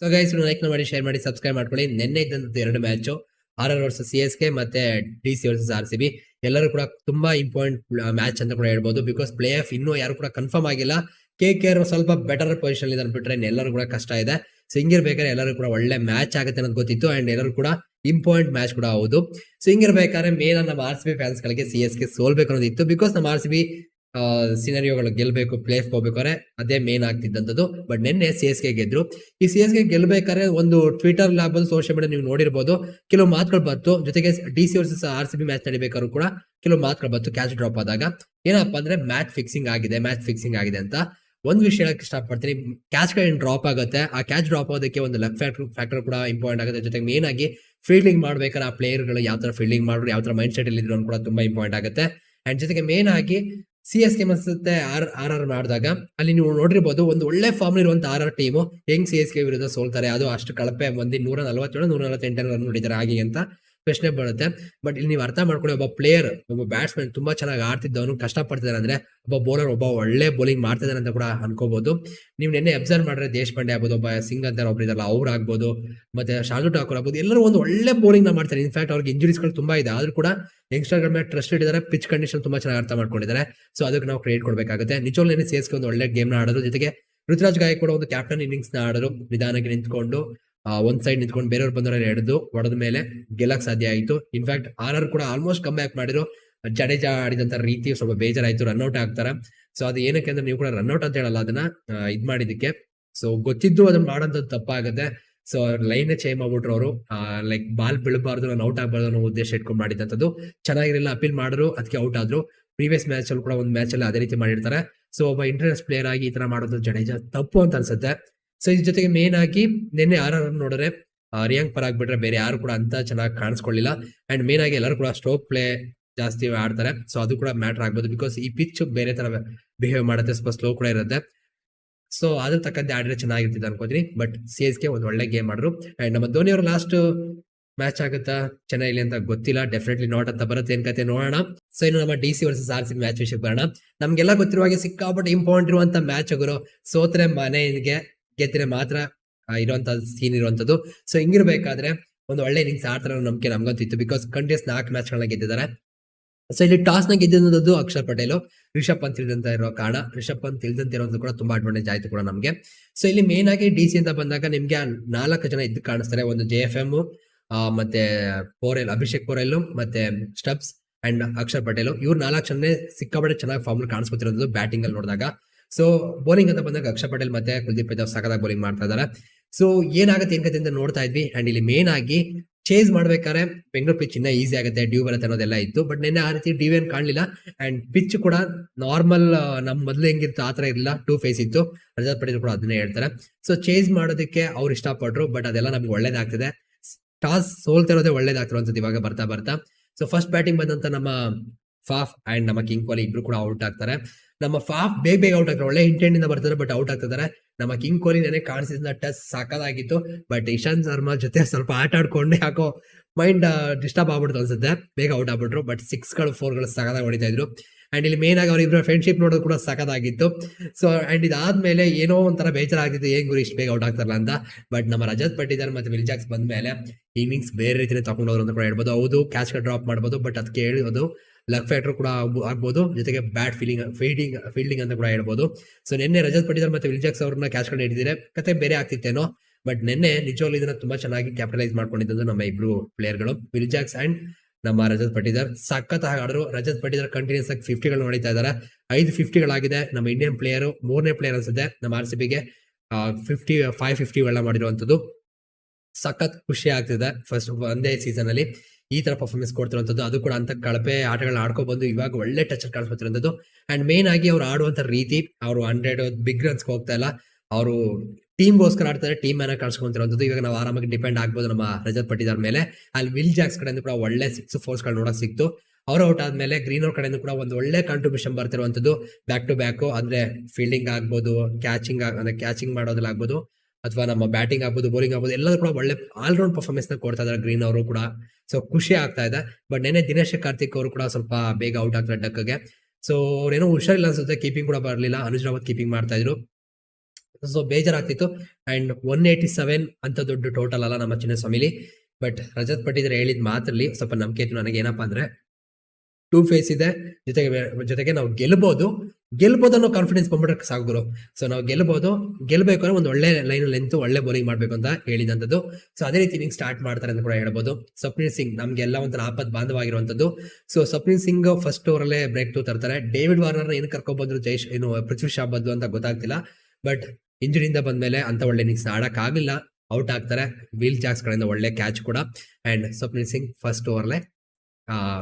So guys like ಮಾಡಿ share ಮಾಡಿ subscribe ಮಾಡ್ಕೊಳ್ಳಿ. ನಿನ್ನೆ ಇದ್ದಂತ ಎರಡು match R R versus C S K ಮತ್ತೆ D C versus R C B ಎಲ್ಲರೂ ಕೂಡ ತುಂಬಾ ಇಂಪಾರ್ಟೆಂಟ್ ಮ್ಯಾಚ್ ಅಂತ ಕೂಡ ಹೇಳ್ಬೋದು. ಬಿಕಾಸ್ ಪ್ಲೇ ಆಫ್ ಇನ್ನೂ ಯಾರು ಕೂಡ ಕನ್ಫರ್ಮ್ ಆಗಿಲ್ಲ. ಕೆ ಕೆ ಆರ್ ಸ್ವಲ್ಪ ಬೆಟರ್ ಪೊಸಿಷನ್ ಇದೆ ಅನ್ಬಿಟ್ರೆ ಎಲ್ಲರೂ ಕೂಡ ಕಷ್ಟ ಇದೆ. ಸೊ ಹಿಂಗಿರ್ಬೇಕಾದ್ರೆ ಎಲ್ಲರೂ ಕೂಡ ಒಳ್ಳೆ ಮ್ಯಾಚ್ ಆಗುತ್ತೆ ಅನ್ನೋದು ಗೊತ್ತಿತ್ತು. ಅಂಡ್ ಎಲ್ಲರೂ ಕೂಡ ಇಂಪಾರ್ಟೆಂಟ್ ಮ್ಯಾಚ್ ಕೂಡ ಹೌದು. ಸೊ ಹಿಂಗಿರ್ಬೇಕಾದ್ರೆ ಮೇನ್ ನಮ್ಮ ಆರ್ ಸಿ ಬಿ ಫ್ಯಾನ್ಸ್ ಗಳಿಗೆ ಸಿ ಎಸ್ ಕೆ ಸೋಲ್ಬೇಕು ಅನ್ನೋದಿತ್ತು. ಬಿಕಾಸ್ ನಮ್ಮ ಆರ್ ಸಿ ಬಿ ಸಿನರಿಯೋಗಳು ಗೆಲ್ಬೇಕು ಪ್ಲೇಫ್ ಹೋಗ್ಬೇಕಾದ್ರೆ ಅದೇ ಮೇನ್ ಆಗ್ತಿದ್ದಂಥದ್ದು. ಬಟ್ ನಿನ್ನೆ ಸಿ ಎಸ್ ಕೆ ಗೆದ್ರು. ಈ ಸಿ ಎಸ್ ಕೆ ಗೆಲ್ಬೇಕಾದ್ರೆ ಒಂದು ಟ್ವಿಟರ್ ಆಗ್ಬೋದು ಸೋಷಿಯಲ್ ಮೀಡಿಯಾ ನೀವು ನೋಡಿರ್ಬೋದು. ಕೆಲವು ಮಾತುಗಳು ಬಂತು. ಜೊತೆಗೆ D C versus R C B match ನಡಿಬೇಕಾದ್ರು ಕೂಡ ಕೆಲವು ಮಾತುಗಳು ಬಂತು ಕ್ಯಾಚ್ ಡ್ರಾಪ್ ಆದಾಗ. ಏನಪ್ಪಾ ಅಂದ್ರೆ ಮ್ಯಾಚ್ ಫಿಕ್ಸಿಂಗ್ ಆಗಿದೆ ಮ್ಯಾಚ್ ಫಿಕ್ಸಿಂಗ್ ಆಗಿದೆ ಅಂತ. ಒಂದ್ ವಿಷಯ ಹೇಳಕ್ ಇಷ್ಟಪಡ್ತೀನಿ. ಕ್ಯಾಚ್ಗಳು ಡ್ರಾಪ್ ಆಗುತ್ತೆ? ಆ ಕ್ಯಾಚ್ ಡ್ರಾಪ್ ಆಗೋದಕ್ಕೆ ಒಂದು ಲೆಫ್ಟ್ ಫ್ಯಾಕ್ಟರ್ ಫ್ಯಾಕ್ಟರ್ ಕೂಡ ಇಂಪಾರ್ಟೆಂಟ್ ಆಗುತ್ತೆ. ಜೊತೆಗೆ ಮೇನ್ ಆಗಿ ಫೀಲ್ಡಿಂಗ್ ಮಾಡ್ಬೇಕಾದ್ರೆ ಆ ಪ್ಲೇಯರ್ಗಳು ಯಾವ ತರ ಫೀಲ್ಡಿಂಗ್ ಮಾಡಿದ್ರು ಯಾವ ತರ ಮೈಂಡ್ ಸೆಟ್ ಅಲ್ಲಿ ಕೂಡ ತುಂಬಾ ಇಂಪಾರ್ಟೆಂಟ್ ಆಗುತ್ತೆ. ಅಂಡ್ ಜೊತೆಗೆ ಮೇನ್ ಆಗಿ ಸಿ ಎಸ್ ಕೆ ಮತ್ತೆ ಆರ್ ಆರ್ ಆರ್ ಮಾಡಿದಾಗ ಅಲ್ಲಿ ನೀವು ನೋಡಿರ್ಬೋದು ಒಂದು ಒಳ್ಳೆ ಫಾರ್ಮ್ ಇರುವಂತ ಆರ್ ಆರ್ ಟೀಮು ಹೆಂಗ್ ಸಿ ಎಸ್ ಕೆ ವಿರುದ್ಧ ಸೋಲ್ತಾರೆ. ಅದು ಅಷ್ಟು ಕಳಪೆ ಬಂದು ನೂರ ನಲವತ್ತೇಳು, ನೂರ ನಲವತ್ತೆಂಟರ ರನ್ ಹಾಗೆ ಅಂತ ಪ್ರಶ್ನೆ ಬರುತ್ತೆ. ಬಟ್ ಇಲ್ಲಿ ನೀವು ಅರ್ಥ ಮಾಡ್ಕೊಳ್ಳಿ, ಒಬ್ಬ ಪ್ಲೇಯರ್ ಒಬ್ಬ ಬ್ಯಾಟ್ಸ್ಮನ್ ತುಂಬಾ ಚೆನ್ನಾಗಿ ಆಡ್ತಿದ್ದವನು ಕಷ್ಟ ಪಡ್ತಿದ್ದಾರೆ ಅಂದ್ರೆ ಒಬ್ಬ ಬೌಲರ್ ಒಬ್ಬ ಒಳ್ಳೆ ಬೌಲಿಂಗ್ ಮಾಡ್ತಿದ್ದಾರೆ ಅಂತ ಕೂಡ ಅನ್ಕೋಬಹುದು ನೀವು ನಿನ್ನೆ ಅಬ್ಸರ್ವ್ ಮಾಡಿದ್ರೆ ದೇಶಪಾಂಡೆ ಆಗ್ಬೋದು, ಒಬ್ಬ ಸಿಂಗ್ ಅಂತ ಒಬ್ರು ಇದಲ್ಲ ಅವ್ರು ಆಗ್ಬೋದು, ಮತ್ತೆ ಶಾರ್ದು ಠಾಕೂರ್ ಆಗ್ಬೋದು, ಎಲ್ಲರೂ ಒಂದು ಒಳ್ಳೆ ಬೌಲಿಂಗ್ನ ಮಾಡ್ತಾರೆ. ಇನ್ಫ್ಯಾಕ್ಟ್ ಅವ್ರಿಗೆ ಇಂಜುರೀಸ್ಗಳು ತುಂಬಾ ಇದೆ. ಆದ್ರೂ ಕೂಡ ಯಂಗ್ಸ್ಟರ್ ಮೇಲೆ ಟ್ರಸ್ಟ್ ಇಟ್ಟಿದ್ದಾರೆ ಪಿಚ್ ಕಂಡೀಷನ್ ತುಂಬಾ ಚೆನ್ನಾಗಿ ಅರ್ಥ ಮಾಡ್ಕೊಂಡಿದ್ದಾರೆ. ಸೊ ಅದಕ್ಕೆ ನಾವು ಕ್ರಿಯೇಟ್ ಕೊಡಬೇಕಾಗುತ್ತೆ. ನಿಜವಾಗ್ಲೂ ಸಿ ಎಸ್ ಕೆ ಒಂದು ಒಳ್ಳೆ ಗೇಮ್ನ ಆಡೋದು ಜೊತೆಗೆ ಋತುರಾಜ್ ಗಾಯಕ್ ಕೂಡ ಒಂದು ಕ್ಯಾಪ್ಟನ್ ಇನ್ನಿಂಗ್ಸ್ನ ಆಡೋರು ನಿಧಾನಕ್ಕೆ ನಿಂತ್ಕೊಂಡು ಒಂದ್ ಸೈಡ್ ನಿಂತ್ಕೊಂಡು ಬೇರೆಯವ್ರು ಬಂದವರ ಎಡದು ಹೊಡೆದ ಮೇಲೆ ಗೆಲ್ಲಕ್ ಸಾಧ್ಯ ಆಯಿತು. ಇನ್ಫ್ಯಾಕ್ಟ್ ಆರ್ ಕೂಡ ಆಲ್ಮೋಸ್ಟ್ ಕಮ್ ಬ್ಯಾಕ್ ಮಾಡಿದ್ರು. ಜಡೇಜಾ ಆಡಿದಂತ ರೀತಿ ಸ್ವಲ್ಪ ಬೇಜಾರಾಯ್ತು ರನ್ಔಟ್ ಆಗ್ತಾರ. ಸೊ ಅದು ಏನಕ್ಕೆ ಅಂದ್ರೆ ನೀವು ಕೂಡ ರನ್ಔಟ್ ಅಂತ ಹೇಳಲ್ಲ ಅದನ್ನ ಇದ್ ಮಾಡಿದಕ್ಕೆ ಸೊ ಗೊತ್ತಿದ್ದು ಅದನ್ನ ಮಾಡೋಂಥದ್ದು ತಪ್ಪಾಗುತ್ತೆ. ಸೊ ಲೈನ್ ಚೇಂಜ್ ಮಾಡ್ಬಿಟ್ರು ಅವರು. ಲೈಕ್ ಬಾಲ್ ಬೀಳಬಾರ್ದು ನಾನು ಔಟ್ ಆಗಬಾರ್ದು ಅನ್ನೋ ಉದ್ದೇಶ ಇಟ್ಕೊಂಡು ಮಾಡಿದಂಥದ್ದು ಚೆನ್ನಾಗಿರಲಿಲ್ಲ ಅಪೀಲ್ ಮಾಡಿದ್ರು ಅದಕ್ಕೆ ಔಟ್ ಆದ್ರು. ಪ್ರೀವಿಯಸ್ ಮ್ಯಾಚ್ ಅಲ್ಲಿ ಕೂಡ ಒಂದು ಮ್ಯಾಚ್ ಅಲ್ಲಿ ಅದೇ ರೀತಿ ಮಾಡಿರ್ತಾರೆ. ಸೊ ಒಬ್ಬ ಇಂಟ್ರೆಸ್ಟ್ ಪ್ಲೇಯರ್ ಆಗಿ ಈ ತರ ಮಾಡೋದು ಜಡೇಜಾ ತಪ್ಪು ಅಂತ ಅನ್ಸುತ್ತೆ. ಸೊ ಇದ್ರ ಜೊತೆಗೆ ಮೇನ್ ಆಗಿ ನಿನ್ನೆ ಆರ್ ಆರ್ ನೋಡಿದ್ರೆ ರಿಯಾಂಕ್ ಪರ್ ಆಗ್ಬಿಟ್ರೆ ಬೇರೆ ಯಾರು ಕೂಡ ಅಂತ ಚೆನ್ನಾಗಿ ಕಾಣಿಸ್ಕೊಳ್ಳಿಲ್ಲ. ಅಂಡ್ ಮೇನ್ ಆಗಿ ಎಲ್ಲರೂ ಕೂಡ ಸ್ಟ್ರೋಕ್ ಪ್ಲೇ ಜಾಸ್ತಿ ಆಡ್ತಾರೆ. ಸೊ ಅದು ಕೂಡ ಮ್ಯಾಟರ್ ಆಗ್ಬೋದು ಬಿಕಾಸ್ ಈ ಪಿಚ್ ಬೇರೆ ತರ ಬಿಹೇವ್ ಮಾಡುತ್ತೆ. ಸ್ವಲ್ಪ ಸ್ಲೋ ಕೂಡ ಇರುತ್ತೆ. ಸೊ ಅದ್ರ ತಕ್ಕಂತೆ ಆಡಿದ್ರೆ ಚೆನ್ನಾಗಿರ್ತಿದೆ ಅನ್ಕೋತೀನಿ. ಬಟ್ ಸಿ ಎಸ್ ಕೆ ಒಂದು ಒಳ್ಳೆ ಗೇಮ್ ಆಡ್ರು. ಅಂಡ್ ನಮ್ಮ ಧೋನಿ ಅವರು ಲಾಸ್ಟ್ ಮ್ಯಾಚ್ ಆಗುತ್ತಾ, ಚೆನ್ನೈಲಿ ಅಂತ ಗೊತ್ತಿಲ್ಲ. ಡೆಫಿನೆಟ್ಲಿ ನಾಟ್ ಅಂತ ಬರುತ್ತೆ. ಏನ್ ಕತೆ ನೋಡೋಣ. ಸೊ ಇನ್ನು ನಮ್ಮ D C versus R C match ವಿಷಯಕ್ಕೆ ಬರೋಣ. ನಮ್ಗೆಲ್ಲ ಗೊತ್ತಿರುವ ಹಾಗೆ ಸಿಕ್ಕಾಪಟ್ಟೆ ಇಂಪಾರ್ಟೆಂಟ್ ಇರುವಂತ ಮ್ಯಾಚ್ ಗುರು. ಸೋತ್ರೆ ಮನೆಗೆ ಗೆದ್ದರೆ ಮಾತ್ರ ಇರುವಂತ ಸೀನ್ ಇರುವಂತದ್ದು ಸೊ ಹಿಂಗಿರ್ಬೇಕಾದ್ರೆ ಒಂದು ಒಳ್ಳೆ ಇನ್ನಿಂಗ್ಸ್ ಆಡ್ತಾರೆ ನಂಬಿಕೆ ನಮ್ಗಂತಿತ್ತು ಬಿಕಾಸ್ ಕಂಟಿನ್ಯೂಸ್ ನಾಲ್ಕು ಮ್ಯಾಚ್ ಗಳನ್ನ ಗೆದ್ದಿದ್ದಾರೆ. ಸೊ ಇಲ್ಲಿ ಟಾಸ್ನ ಗೆದ್ದಿದ್ದು ಅಕ್ಷರ್ ಪಟೇಲ್, ರಿಷಬ್ ಪಂತ್ ಇಲ್ದಂತ ಇರೋ ಕಾರಣ. ರಿಷಬ್ ಪಂತ್ ಇಲ್ದಂತ ಇರೋದು ಕೂಡ ತುಂಬಾ ಅಡ್ವಾಂಟೇಜ್ ಆಯ್ತು ಕೂಡ ನಮಗೆ. ಸೊ ಇಲ್ಲಿ ಮೇನ್ ಆಗಿ ಡಿ ಸಿ ಅಂತ ಬಂದಾಗ ನಿಮ್ಗೆ ನಾಲ್ಕು ಜನ ಇದ್ದು ಕಾಣಿಸ್ತಾರೆ. ಒಂದು ಜೆ ಎಫ್ ಎಂ ಮತ್ತೆ ಪೋರೆಲ್ ಅಭಿಷೇಕ್ ಪೋರೆಲ್ ಮತ್ತೆ ಸ್ಟಬ್ಸ್ ಅಂಡ್ ಅಕ್ಷರ್ ಪಟೇಲ್. ಇವ್ರು ನಾಲ್ಕು ಜನ ಸಿಕ್ಕಾಪಟ್ಟೆ ಚೆನ್ನಾಗಿ ಫಾರ್ಮ್ ಕಾಣಿಸ್ಕೊತಿರೋದು ಬ್ಯಾಟಿಂಗ್ ಅಲ್ಲಿ ನೋಡಿದಾಗ. ಸೊ ಬೌಲಿಂಗ್ ಅಂತ ಬಂದಾಗ ಅಕ್ಷರ್ ಪಟೇಲ್ ಮತ್ತೆ ಕುಲ್ದೀಪ್ ಯಾದವ್ ಸಖತ್ತಾಗಿ ಬೌಲಿಂಗ್ ಮಾಡ್ತಾ ಇದಾರೆ. ಸೊ ಏನಾಗುತ್ತೆ ಏನ್ ಕತೆ ಅಂತ ನೋಡ್ತಾ ಇದ್ವಿ? ಅಂಡ್ ಇಲ್ಲಿ ಮೇನ್ ಆಗಿ ಚೇಸ್ ಮಾಡ್ಬೇಕಾದ್ರೆ ಬೆಂಗಳೂರು ಪಿಚ್ ಇನ್ನ ಈಸಿ ಆಗುತ್ತೆ. ಡ್ಯೂ ಬರುತ್ತೆ ಅನ್ನೋದೆಲ್ಲ ಇತ್ತು. ಬಟ್ ನಿನ್ನೆ ಆ ರೀತಿ ಡ್ಯೂ ಏನ್ ಕಾಣಲಿಲ್ಲ. ಅಂಡ್ ಪಿಚ್ ಕೂಡ ನಾರ್ಮಲ್ ನಮ್ ಮೊದಲು ಹೆಂಗಿತ್ತು ಆ ತರ ಇರಲಿಲ್ಲ. ಟೂ ಫೇಸ್ ಇತ್ತು. ರಜಾ ಪಟೇಲ್ ಕೂಡ ಅದನ್ನೇ ಹೇಳ್ತಾರೆ. ಸೊ ಚೇಸ್ ಮಾಡೋದಕ್ಕೆ ಅವ್ರು ಇಷ್ಟಪಟ್ರು. ಬಟ್ ಅದೆಲ್ಲ ನಮ್ಗೆ ಒಳ್ಳೇದಾಗ್ತದೆ. ಟಾಸ್ ಸೋಲ್ತಿರೋದೇ ಒಳ್ಳೇದಾಗ್ತಿರುವಂತದ್ದು ಇವಾಗ ಬರ್ತಾ ಬರ್ತಾ. ಸೊ ಫಸ್ಟ್ ಬ್ಯಾಟಿಂಗ್ ಬಂದಂತ ನಮ್ಮ ಫಾಫ್ ಅಂಡ್ ನಮ್ಮ ಕಿಂಗ್ ಕೊಹ್ಲಿ ಇಬ್ರು ಕೂಡ ಔಟ್ ಆಗ್ತಾರೆ. ನಮ್ಮ ಫಾಫ್ ಬೇಗ ಬೇಗ ಔಟ್ ಆಗ್ತಾರೆ. ಒಳ್ಳೆ ಇಂಟೆಂಟ್ ಇಂದ ಬರ್ತಾರೆ ಬಟ್ ಔಟ್ ಆಗ್ತಿದ್ದಾರೆ. ನಮ್ಮ ಕಿಂಗ್ ಕೊಹ್ಲಿ ನೆನೆ ಕಾಣಿಸಿದ ಟಚ್ ಸಾಕಾಗಿತ್ತು ಬಟ್ ಇಶಾಂತ್ ಶರ್ಮಾ ಜೊತೆ ಸ್ವಲ್ಪ ಆಟ ಆಡ್ಕೊಂಡೆ, ಯಾಕೋ ಮೈಂಡ್ ಡಿಸ್ಟರ್ಬ್ ಆಗ್ಬಿಡ್ತು ಅನ್ಸುತ್ತೆ. ಬೇಗ ಔಟ್ ಆಗ್ಬಿಟ್ರು ಬಟ್ ಸಿಕ್ಸ್ಗಳು ಫೋರ್ಗಳು ಸಖತ್ತಾಗಿ ಹೊಡಿತಾ ಇದ್ರು. ಅಂಡ್ ಇಲ್ಲಿ ಮೇನ್ ಆಗಿ ಅವ್ರಿಬ್ರ ಫ್ರೆಂಡ್ಶಿಪ್ ನೋಡೋದು ಕೂಡ ಸಖತ್ತಾಗಿತ್ತು. ಸೊ ಅಂಡ್ ಇದಾದ್ಮೇಲೆ ಏನೋ ಒಂಥರ ಬೇಜಾರಾಗ್ತಿತ್ತು, ಏನು ಗುರು ಇಷ್ಟು ಬೇಗ ಔಟ್ ಆಗ್ತಾರಲ್ಲ ಅಂತ. ಬಟ್ ನಮ್ಮ ರಜತ್ ಪಟ್ಟಿದಾರ್ ಮತ್ತೆ ವಿಲ್ಜಾಕ್ಸ್ ಬಂದ ಬಂದ್ಮೇಲೆ ಇನ್ನಿಂಗ್ಸ್ ಬೇರೆ ರೀತಿಯಲ್ಲಿ ತಗೊಂಡೋದ್ರು ಅಂತ ಕೂಡ ಹೇಳ್ಬೋದು. ಹೌದು ಕ್ಯಾಚ್ ಡ್ರಾಪ್ ಮಾಡ್ಬೋದು ಬಟ್ ಅದಕ್ಕೆ ಹೇಳೋದು ಲಕ್ ಫ್ಯಾಕ್ಟರ್ ಕೂಡ ಆಗ್ಬೋ- ಆಗ್ಬೋದು. ಜೊತೆಗೆ ಬ್ಯಾಟ್ ಫೀಲಿಂಗ್ ಫೀಲ್ಡಿಂಗ್ ಫೀಲ್ಡಿಂಗ್ ಅಂತ ಕೂಡ ಹೇಳ್ಬೋದು. ಸೊ ನಿನ್ನೆ ರಜತ್ ಪಟ್ಟಿದಾರ್ ಮತ್ತೆ ವಿಲ್ಜಾಕ್ಸ್ ಅವ್ರನ್ನ ಕ್ಯಾಚ್ ಕಂಡು ಹಿಡಿದಿದೆ. ಕತೆ ಬೇರೆ ಆಗ್ತಿತ್ತೇನೋ ಬಟ್ ನಿನ್ನೆ ನಿಜವಾಗ್ಲೂ ಇದನ್ನ ತುಂಬಾ ಚೆನ್ನಾಗಿ ಕ್ಯಾಪಿಟಲೈಸ್ ಮಾಡ್ಕೊಂಡಿದ್ದು ನಮ್ಮ ಇಬ್ರು ಪ್ಲೇಯರ್ಗಳು ವಿಲ್ಜಾಕ್ಸ್ ಅಂಡ್ ನಮ್ಮ ರಜತ್ ಪಟ್ಟಿದಾರ್ ಸಖತ್ ಆಡಿದ್ರು. ರಜತ್ ಪಟ್ಟಿದಾರ್ ಕಂಟಿನ್ಯೂಸ್ ಆಗಿ ಫಿಫ್ಟಿಗಳು ನೋಡಿತಾ ಇದಾರೆ. ಐದು ಫಿಫ್ಟಿಗಳಾಗಿದೆ ನಮ್ಮ ಇಂಡಿಯನ್ ಪ್ಲೇಯರ್ ಮೂರನೇ ಪ್ಲೇಯರ್ ಅನ್ಸುತ್ತೆ ನಮ್ಮ ಆರ್ ಸಿ ಬಿಗೆ ಫಿಫ್ಟಿ ಫೈವ್ ಫಿಫ್ಟಿ ಎಲ್ಲ ಮಾಡಿರುವಂತದ್ದು ಸಖತ್ ಖುಷಿ ಆಗ್ತಿದೆ ಫಸ್ಟ್ ಒಂದೇ ಸೀಸನ್ ಅಲ್ಲಿ. ಈ ತರ ಪರ್ಫಾರ್ಮೆನ್ಸ್ ಕೊಡ್ತಿರುವಂಥದ್ದು. ಅದು ಕೂಡ ಅಂತ ಕಳಪೆ ಆಟಗಳನ್ನ ಬಂದು ಇವಾಗ ಒಳ್ಳೆ ಟಚ್ ಕಾಣಿಸ್ಕೊತಿರುವಂತದ್ದು ಅಂಡ್ ಮೇನ್ ಆಗಿ ಅವ್ರು ಆಡುವಂತ ರೀತಿ, ಅವರು ಹಂಡ್ರೆಡ್ ಬಿಗ್ ರನ್ಸ್ ಹೋಗ್ತಾ ಇಲ್ಲ. ಅವರು ಟೀಮ್ಗೋಸ್ಕರ ಆಡ್ತಾರೆ ಟೀಮ್ ಅನ್ನ ಕಳ್ಸ್ಕೊಂತಿರೋದು ಇವಾಗ ನಾವು ಆರಾಮಾಗಿ ಡಿಪೆಂಡ್ ಆಗ್ಬೋದು ನಮ್ಮ ರಜತ್ ಪಟ್ಟಿದಾರ್ ಮೇಲೆ. ಅಲ್ಲಿ ವಿಲ್ ಜಾಕ್ಸ್ ಕಡೆಯಿಂದ ಕೂಡ ಒಳ್ಳೆ ಸಿಕ್ಸ್ ಫೋರ್ಸ್ಗಳು ನೋಡಕ್ ಸಿಕ್ತು. ಅವ್ರ ಔಟ್ ಆದ್ಮೇಲೆ ಗ್ರೀನ್ ಅವ್ರ ಕಡೆಯಿಂದ ಕೂಡ ಒಂದು ಒಳ್ಳೆ ಕಾಂಟ್ರಿಬ್ಯೂಷನ್ ಬರ್ತಿರುವಂತದ್ದು ಬ್ಯಾಕ್ ಟು ಬ್ಯಾಕ್ ಅಂದ್ರೆ ಫೀಲ್ಡಿಂಗ್ ಆಗ್ಬೋದು ಕ್ಯಾಚಿಂಗ್ ಅಂದ್ರೆ ಕ್ಯಾಚಿಂಗ್ ಮಾಡೋದ್ರಲ್ಲಿ ಆಗ್ಬೋದು, ಅಥವಾ ನಮ್ಮ ಬ್ಯಾಟಿಂಗ್ ಆಗ್ಬೋದು ಬೌಲಿಂಗ್ ಆಗ್ಬೋದು ಎಲ್ಲರೂ ಕೂಡ ಒಳ್ಳೆ ಆಲ್ರೌಂಡ್ ಪರ್ಫಾರ್ಮೆನ್ಸ್ನ ಕೊಡ್ತಾ ಇದಾರೆ ಗ್ರೀನ್ ಅವರು ಕೂಡ. ಸೊ ಖುಷಿ ಆಗ್ತಾ ಇದೆ. ಬಟ್ ನೆನೆ ದಿನೇಶ್ ಕಾರ್ತಿಕ್ ಅವರು ಕೂಡ ಸ್ವಲ್ಪ ಬೇಗ ಔಟ್ ಆಗ್ತಾರೆ ಡಕ್ಗೆ. ಸೊ ಅವ್ರೇನೋ ಹುಷಾರಿಲ್ಲ ಅನ್ಸುತ್ತೆ ಕೀಪಿಂಗ್ ಕೂಡ ಬರಲಿಲ್ಲ. ಅನುಜ್ ರಾವತ್ ಕೀಪಿಂಗ್ ಮಾಡ್ತಾ ಇದ್ರು. ಸೊ ಬೇಜಾರಾಗ್ತಿತ್ತು. ಅಂಡ್ ಒನ್ ಏಯ್ಟಿ ಸೆವೆನ್ ಅಂತ ದೊಡ್ಡ ಟೋಟಲ್ ಅಲ್ಲ ನಮ್ಮ ಚಿನ್ನಸ್ವಾಮಿಲಿ. ಬಟ್ ರಜತ್ ಪಟ್ಟಿದ್ರೆ ಹೇಳಿದ ಮಾತ್ರಲಿ ಸ್ವಲ್ಪ ನಂಬಿಕೆ ಇತ್ತು ನನಗೆ ಏನಪ್ಪಾ ಅಂದ್ರೆ ಟೂ ಫೇಸ್ ಇದೆ. ಜೊತೆಗೆ ಜೊತೆಗೆ ನಾವು ಗೆಲ್ಬಹುದು ಗೆಲ್ಬಹುದು ಅನ್ನೋ ಕಾನ್ಫಿಡೆನ್ಸ್ ಬಂದ್ಬಿಟ್ರೆ ಸಾಕು ಸೊ ನಾವು ಗೆಲ್ಬಹುದು ಗೆಲ್ಬೇಕು ಅಂದ್ರೆ ಒಂದು ಒಳ್ಳೆ ಲೈನ್ ಲೆಂತ್ ಒಳ್ಳೆ ಬೌಲಿಂಗ್ ಮಾಡ್ಬೇಕು ಅಂತ ಹೇಳಿದಂಥದ್ದು. ಸೊ ಅದೇ ರೀತಿ ನಿಂಗೆ ಸ್ಟಾರ್ಟ್ ಮಾಡ್ತಾರೆ ಅಂತ ಕೂಡ ಹೇಳ್ಬೋದು. ಸಪ್ರೀನ್ ಸಿಂಗ್ ನಮ್ಗೆಲ್ಲ ಒಂಥರ ಆಪತ್ ಬಾಂಧವಾಗಿರುವಂಥದ್ದು. ಸೊ ಸಪ್ರೀನ್ ಸಿಂಗ್ ಫಸ್ಟ್ ಓವರ್ ಅಲ್ಲೇ ಬ್ರೇಕ್ ಟೂ ತರ್ತಾರೆ. ಡೇವಿಡ್ ವಾರ್ನರ್ ಏನು ಕರ್ಕೊಬಂದ್ರು ಬಂದ್ರು ಜೈಶ್ ಏನು, ಪೃಥ್ವಿ ಶಾ ಬದ್ದು ಅಂತ ಗೊತ್ತಾಗ್ತಿಲ್ಲ. ಬಟ್ ಇಂಜುರಿಯಿಂದ ಬಂದ್ಮೇಲೆ ಅಂತ ಒಳ್ಳೆ ಇನ್ನಿಂಗ್ಸ್ ಆಡೋಕ್ಕಾಗಲಿಲ್ಲ. ಔಟ್ ಆಗ್ತಾರೆ. ವೀಲ್ ಜಾಕ್ಸ್ ಕಡೆಯಿಂದ ಒಳ್ಳೆ ಕ್ಯಾಚ್ ಕೂಡ. ಅಂಡ್ ಸ್ವಪ್ನಿಲ್ ಸಿಂಗ್ ಫಸ್ಟ್ ಓವರ್ಲೆ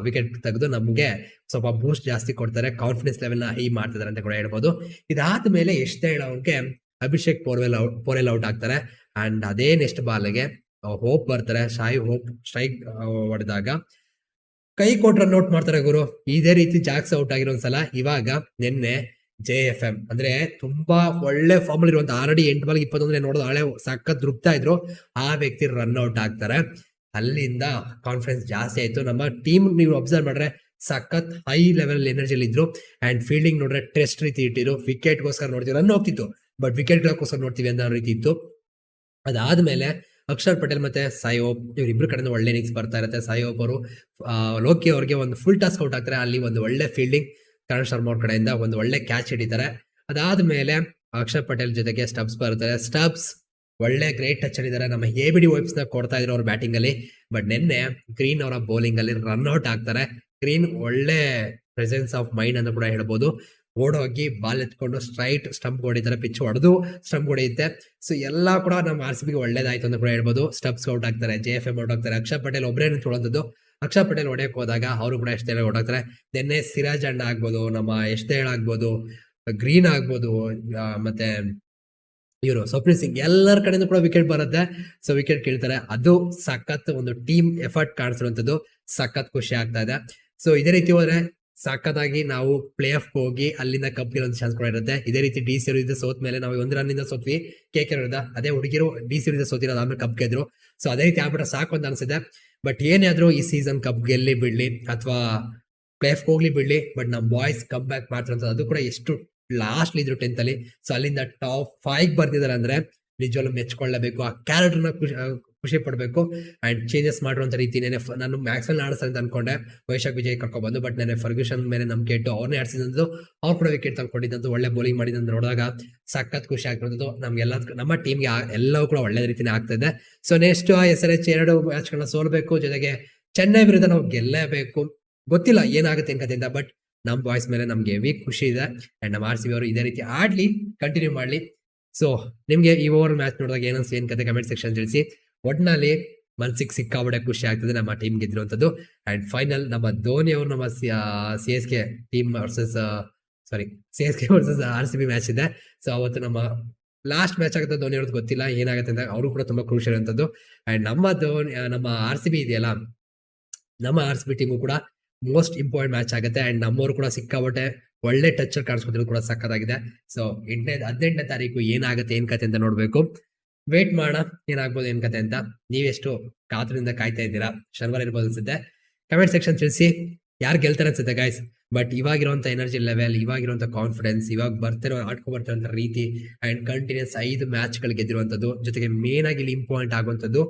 ವಿಕೆಟ್ ತೆಗೆದು ನಮಗೆ ಸ್ವಲ್ಪ ಬೂಸ್ಟ್ ಜಾಸ್ತಿ ಕೊಡ್ತಾರೆ. ಕಾನ್ಫಿಡೆನ್ಸ್ ಲೆವೆಲ್ನ ಹೈ ಮಾಡ್ತಿದ್ದಾರೆ ಅಂತ ಕೂಡ ಹೇಳ್ಬೋದು. ಇದಾದ್ಮೇಲೆ ಎಷ್ಟೇ ಅವ್ರಿಗೆ ಅಭಿಷೇಕ್ ಪೋರ್ವೆಲ್ ಔಟ್ ಪೋರೆಲ್ ಔಟ್ ಆಗ್ತಾರೆ. ಅಂಡ್ ಅದೇ ನೆಕ್ಸ್ಟ್ ಬಾಲ್ಗೆ ಹೋಪ್ ಬರ್ತಾರೆ. ಶಾಯಿ ಹೋಪ್ ಸ್ಟ್ರೈಕ್ ಹೊಡೆದಾಗ. ಕೈ ಕೊಟ್ಟು ನೋಟ್ ಮಾಡ್ತಾರೆ ಗುರು. ಇದೇ ರೀತಿ ಜಾಕ್ಸ್ ಔಟ್ ಆಗಿರೋ ಒಂದ್ಸಲ ಇವಾಗ ನಿನ್ನೆ ಜೆ ಎಫ್ ಎಂ ಅಂದ್ರೆ ತುಂಬಾ ಒಳ್ಳೆ ಫಾರ್ಮ್ ಅಲ್ಲಿ ಇರುವಂತ ಆಲ್ರೆಡಿ ಎಂಟು ಬಾಲ್ ಇಪ್ಪತ್ತೊಂದ್ರೆ ನೋಡೋದು ಹಳೆ ಸಖತ್ ರುಬ್ತಾ ಇದ್ರು. ಆ ವ್ಯಕ್ತಿ ರನ್ ಔಟ್ ಆಗ್ತಾರೆ. ಅಲ್ಲಿಂದ ಕಾನ್ಫಿಡೆನ್ಸ್ ಜಾಸ್ತಿ ಆಯ್ತು. ನಮ್ಮ ಟೀಮ್ ನೀವು ಅಬ್ಸರ್ವ್ ಮಾಡ್ರೆ ಸಖತ್ ಹೈ ಲೆವೆಲ್ ಎನರ್ಜಿಯಲ್ಲಿ ಇದ್ರು. ಅಂಡ್ ಫೀಲ್ಡಿಂಗ್ ನೋಡ್ರೆ ಟೆಸ್ಟ್ ರೀತಿ ಇಟ್ಟಿದ್ರು. ವಿಕೆಟ್ ಗೋಸ್ಕರ ನೋಡ್ತೀವಿ. ರನ್ ಹೋಗ್ತಿತ್ತು. ಬಟ್ ವಿಕೆಟ್ ಗೋಸ್ಕರ ನೋಡ್ತೀವಿ ಅನ್ನೋ ರೀತಿ ಇತ್ತು. ಅದಾದ್ಮೇಲೆ ಅಕ್ಷರ್ ಪಟೇಲ್ ಮತ್ತೆ ಸಾಯೋಬ್ ಇವರಿಬ್ರು ಕಡೆಯಿಂದ ಒಳ್ಳೆ ಇನ್ನಿಂಗ್ಸ್ ಬರ್ತಾ ಇರುತ್ತೆ. ಸಾಯೋಬ್ ಅವರು ಲೋಕಿ ಅವ್ರಿಗೆ ಒಂದು ಫುಲ್ ಟಾಸ್ಕ್ ಔಟ್ ಆಗ್ತಾರೆ. ಅಲ್ಲಿ ಒಂದು ಒಳ್ಳೆ ಫೀಲ್ಡಿಂಗ್ ಕರಣ್ ಶರ್ಮಾ ಅವ್ರ ಕಡೆಯಿಂದ ಒಂದು ಒಳ್ಳೆ ಕ್ಯಾಚ್ ಹಿಡಿತಾರೆ. ಅದಾದ ಮೇಲೆ ಅಕ್ಷರ್ ಪಟೇಲ್ ಜೊತೆಗೆ ಸ್ಟಬ್ಸ್ ಬರ್ತಾರೆ ಸ್ಟಬ್ಸ್ ಒಳ್ಳೆ ಗ್ರೇಟ್ ಟಚ್ ಹಿಡಿದ್ದಾರೆ ನಮ್ಮ ಎ ಬಿ ಡಿ ನ ಕೊಡ್ತಾ ಇದ್ರು ಅವ್ರ ಬ್ಯಾಟಿಂಗ್ ಅಲ್ಲಿ. ಬಟ್ ನಿನ್ನೆ ಗ್ರೀನ್ ಅವರ ಬೌಲಿಂಗ್ ಅಲ್ಲಿ ರನ್ ಔಟ್ ಆಗ್ತಾರೆ. ಗ್ರೀನ್ ಒಳ್ಳೆ ಪ್ರೆಸೆನ್ಸ್ ಆಫ್ ಮೈಂಡ್ ಅಂತ ಕೂಡ ಹೇಳ್ಬೋದು. ಓಡೋಗಿ ಬಾಲ್ ಎತ್ಕೊಂಡು ಸ್ಟ್ರೈಟ್ ಸ್ಟಂಪ್ ಹೊಡಿತಾರೆ ಪಿಚ್ ಹೊಡೆದು ಸ್ಟಂಪ್ ಹೊಡೆಯುತ್ತೆ. ಸೊ ಎಲ್ಲ ಕೂಡ ನಮ್ಮ ಆರ್ ಸಿ ಬಿಗೆ ಒಳ್ಳೇದಾಯ್ತು ಅಂತ ಕೂಡ ಹೇಳ್ಬೋದು. ಸ್ಟಬ್ಸ್ ಔಟ್ ಆಗ್ತಾರೆ. ಜೆ ಎಫ್ ಎಂ ಔಟ್ ಆಗ್ತಾರೆ. ಅಕ್ಷರ್ ಪಟೇಲ್ ಒಬ್ಬರೇ ನಿಂತ್ಕೊಳ್ಳೋದು ಅಕ್ಷರ್ ಪಟೇಲ್ ಹೊಡೆಯಕ್ಕೆ ಹೋದಾಗ ಅವರು ಕೂಡ ಎಷ್ಟೇ ಆಗ್ತಾರೆ ನಿನ್ನೆ ಸಿರಾಜ್ ಅಣ್ಣ ಆಗ್ಬೋದು, ನಮ್ಮ ಎಷ್ಟೇ ಆಗ್ಬೋದು, ಗ್ರೀನ್ ಆಗ್ಬೋದು ಮತ್ತೆ ಇವರು ಸ್ವಪ್ನ ಸಿಂಗ್ ಎಲ್ಲರ ಕಡೆಯಿಂದ ಕೂಡ ವಿಕೆಟ್ ಬರುತ್ತೆ. ಸೊ ವಿಕೆಟ್ ಕೇಳ್ತಾರೆ. ಅದು ಸಖತ್ ಒಂದು ಟೀಮ್ ಎಫರ್ಟ್ ಕಾಣಿಸಿರುವಂತದ್ದು ಸಖತ್ ಖುಷಿ ಆಗ್ತಾ ಇದೆ. ಸೊ ಇದೇ ರೀತಿ ಹೋದ್ರೆ ಸಖತ್ತಾಗಿ ನಾವು ಪ್ಲೇ ಆಫ್ ಹೋಗಿ ಅಲ್ಲಿಂದ ಕಪ್ ಗೆಲ್ಲೋದು ಚಾನ್ಸ್ ಕೂಡ ಇರುತ್ತೆ. ಇದೇ ರೀತಿ ಡಿ ಸಿ ಇದ್ದ ಸೋತ್ ಮೇಲೆ ನಾವು ಒಂದು ರನ್ನಿಂದ ಸೋತ್ವಿ. ಕೆ ಕೆ ಅದೇ ಹುಡುಗಿರು ಡಿ ಸಿ ಇದ್ದ ಸೋತಿರೋದು ಆಮೇಲೆ ಕಪ್ ಗೆದ್ರು. ಸೊ ಅದೇ ರೀತಿ ಆಗ್ಬಿಟ್ರೆ ಸಾಕು ಅಂತ ಅನ್ಸಿದೆ ಬಟ್ ಏನೇ ಈ ಸೀಸನ್ ಕಪ್ ಗೆಲ್ಲಿ ಬಿಡ್ಲಿ ಅಥವಾ ಪ್ಲೇಫ್ ಹೋಗ್ಲಿ ಬಿಡ್ಲಿ ಬಟ್ ನಮ್ಮ ಬಾಯ್ಸ್ ಕಮ್ ಬ್ಯಾಕ್ ಮಾಡ್ತಾರೆ ಅದು ಕೂಡ ಎಷ್ಟು ಲಾಸ್ಟ್ ಇದ್ರು ಟೆಂತ್ ಅಲ್ಲಿ. ಸೊ ಅಲ್ಲಿಂದ ಟಾಪ್ ಫೈವ್ ಬರ್ತಿದ್ದಾರೆ ಅಂದ್ರೆ ನಿಜವಾಗ್ಲೂ ಮೆಚ್ಕೊಳ್ಳಬೇಕು. ಆ ಕ್ಯಾರೆಕ್ಟರ್ನ ಖುಷಿ ಪಡಬೇಕು. ಅಂಡ್ ಚೇಂಜಸ್ ಮಾಡಿರುವಂಥ ರೀತಿ ನೆನೆ ನಾನು ಮ್ಯಾಕ್ಸ್ವೆಲ್ ಆಡಿಸ್ತಾರೆ ಅಂತ ಅನ್ಕೊಂಡೆ. ವೈಶಾಖ್ ವಿಜಯ್ ಕರ್ಕೊಬಂದು ಬಂದು ಬಟ್ ನೆನೆ ಫರ್ಗ್ಯೂಷನ್ ಮೇಲೆ ನಂಬಿಕೆ ಇಟ್ಟು ಅವ್ರನ್ನೇ ಆಡಿಸಿದಂಥದ್ದು ಅವ್ರು ಕೂಡ ವಿಕೆಟ್ ತಂದ್ಕೊಂಡಿದ್ದಂಥ ಒಳ್ಳೆ ಬೌಲಿಂಗ್ ಮಾಡಿದಂತ ನೋಡಿದಾಗ ಸಖತ್ ಖುಷಿ ಆಗ್ತಿರೋದು ನಮ್ಗೆಲ್ಲ ನಮ್ಮ ಟೀಮ್ಗೆ ಎಲ್ಲವೂ ಕೂಡ ಒಳ್ಳೆ ರೀತಿನೇ ಆಗ್ತದೆ. So next S R H ಎರಡು ಮ್ಯಾಚ್ಗಳನ್ನ ಸೋಲ್ಬೇಕು. ಜೊತೆಗೆ ಚೆನ್ನೈ ವಿರುದ್ಧ ನಾವು ಗೆಲ್ಲಬೇಕು. ಗೊತ್ತಿಲ್ಲ ಏನಾಗುತ್ತೆ ಅನ್ಕತಿಂದ ಬಟ್ ನಮ್ಮ ಬಾಯ್ಸ್ ಮೇಲೆ ನಮ್ಗೆ ಹೆವಿ ಖುಷಿ ಇದೆ. ಅಂಡ್ ನಮ್ಮ ಆರ್ ಸಿ ಬಿ ಅವರು ಇದೇ ರೀತಿ ಆಡ್ಲಿ ಕಂಟಿನ್ಯೂ ಮಾಡ್ಲಿ. ಸೊ ನಿಮ್ಗೆ ಈ ಓವರ್ ಮ್ಯಾಚ್ ನೋಡಿದಾಗ ಏನನ್ಸ್ ಏನ್ ಕತೆ ಕಮೆಂಟ್ ಸೆಕ್ಷನ್ ತಿಳಿಸಿ. ಒಟ್ನಲ್ಲಿ ಮನ್ಸಿಗೆ ಸಿಕ್ಕಾಬಡೆ ಖುಷಿ ಆಗ್ತದೆ ನಮ್ಮ ಟೀಮ್ ಗೆದ್ದಿರುವಂತದ್ದು ಅಂಡ್ ಫೈನಲ್ ನಮ್ಮ ಧೋನಿ ಅವರು ನಮ್ಮ C S K team versus sorry C S K versus R C B match ಇದೆ. ಸೊ ಅವತ್ತು ನಮ್ಮ ಲಾಸ್ಟ್ ಮ್ಯಾಚ್ ಆಗುತ್ತೆ ಧೋನಿ ಅವ್ರದ್ದು ಗೊತ್ತಿಲ್ಲ ಏನಾಗುತ್ತೆ ಅಂತ ಅವರು ಕೂಡ ತುಂಬಾ ಖುಷಿ ಇರುವಂತದ್ದು ಅಂಡ್ ನಮ್ಮ ಧೋನಿ ನಮ್ಮ ಆರ್ ಸಿ ಬಿ ಇದೆಯಲ್ಲ, ನಮ್ಮ ಆರ್ ಸಿ ಬಿ ಟೀಮು ಕೂಡ ಮೋಸ್ಟ್ ಇಂಪಾರ್ಟೆಂಟ್ ಮ್ಯಾಚ್ ಆಗುತ್ತೆ. ಅಂಡ್ ನಮ್ಮವರು ಕೂಡ ಸಿಕ್ಕಾಬಟ್ಟೆ ಒಳ್ಳೆ ಟಚ್ ಕಾಣಿಸ್ಕೊತಿರೋದು ಕೂಡ ಸಕ್ಕತ್ತಾಗಿದೆ ಸೊ ಎಂಟನೇ, ಹದಿನೆಂಟನೇ ತಾರೀಕು ಏನಾಗುತ್ತೆ, ಏನ್ ಕತೆ ಅಂತ ನೋಡ್ಬೇಕು. ವೇಟ್ ಮಾಡೋಣ ಏನಾಗ್ಬೋದು ಏನ್ ಕತೆ ಅಂತ. ನೀವೆಷ್ಟು ಕಾತರದಿಂದ ಕಾಯ್ತಾ ಇದ್ದೀರಾ? ಶರ್ವರ್ ಇರ್ಬೋದು ಅನ್ಸುತ್ತೆ. ಕಮೆಂಟ್ ಸೆಕ್ಷನ್ ತಿಳಿಸಿ. ಯಾರು ಗೆಲ್ತಾರೆ ಅನ್ಸುತ್ತೆ ಗಾಯ್ಸ್ ಬಟ್ ಇವಾಗಿರುವಂಥ ಎನರ್ಜಿ ಲೆವೆಲ್ ಇವಾಗಿರುವಂಥ ಕಾನ್ಫಿಡೆನ್ಸ್ ಇವಾಗ ಬರ್ತಿರೋ, ಆಡ್ಕೊ ಬರ್ತಿರೋಂಥ ರೀತಿ ಅಂಡ್ ಕಂಟಿನ್ಯೂಸ್ ಐದು ಮ್ಯಾಚ್ಗಳು ಗೆದ್ದಿರುವಂತದ್ದು ಜೊತೆಗೆ ಮೇನ್ ಆಗಿ ಇಲ್ಲಿ ಇಂಪಾರ್ಟೆಂಟ್ ಆಗುವಂತದ್ದು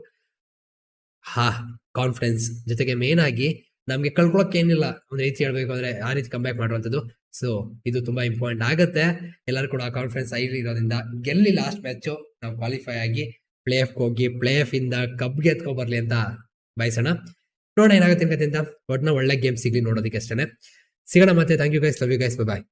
ಹಾ ಕಾನ್ಫಿಡೆನ್ಸ್ ಜೊತೆಗೆ ಮೇನ್ ಆಗಿ ನಮ್ಗೆ ಕಳ್ಕೊಳಕ್ಕೆ ಏನಿಲ್ಲ. ಒಂದ್ ರೀತಿ ಹೇಳ್ಬೇಕು ಅಂದ್ರೆ ಆ ರೀತಿ ಕಂಬ್ಯಾಕ್ ಮಾಡುವಂಥದ್ದು. ಸೊ ಇದು ತುಂಬಾ ಇಂಪಾರ್ಟೆಂಟ್ ಆಗುತ್ತೆ. ಎಲ್ಲರೂ ಕೂಡ ಕಾನ್ಫಿಡೆನ್ಸ್ ಐ ಇರೋದ್ರಿಂದ ಗೆಲ್ಲಿ ಲಾಸ್ಟ್ ಮ್ಯಾಚ್ ನಾವು ಕ್ವಾಲಿಫೈ ಆಗಿ ಪ್ಲೇ ಆಫ್ ಹೋಗಿ ಪ್ಲೇ ಆಫ್ ಇಂದ ಕಬ್ಗೆ ಎತ್ಕೊಬರ್ಲಿ ಅಂತ ಬಯಸೋಣ. ನೋಡೋಣ ಏನಾಗುತ್ತೆ ಅಂತ. ಒಟ್ನ ಒಳ್ಳೆ ಗೇಮ್ ಸಿಗ್ಲಿ ನೋಡೋದಕ್ಕೆ ಅಷ್ಟೇ ಸಿಗೋಣ ಮತ್ತೆ. Thank you guys love you guys bye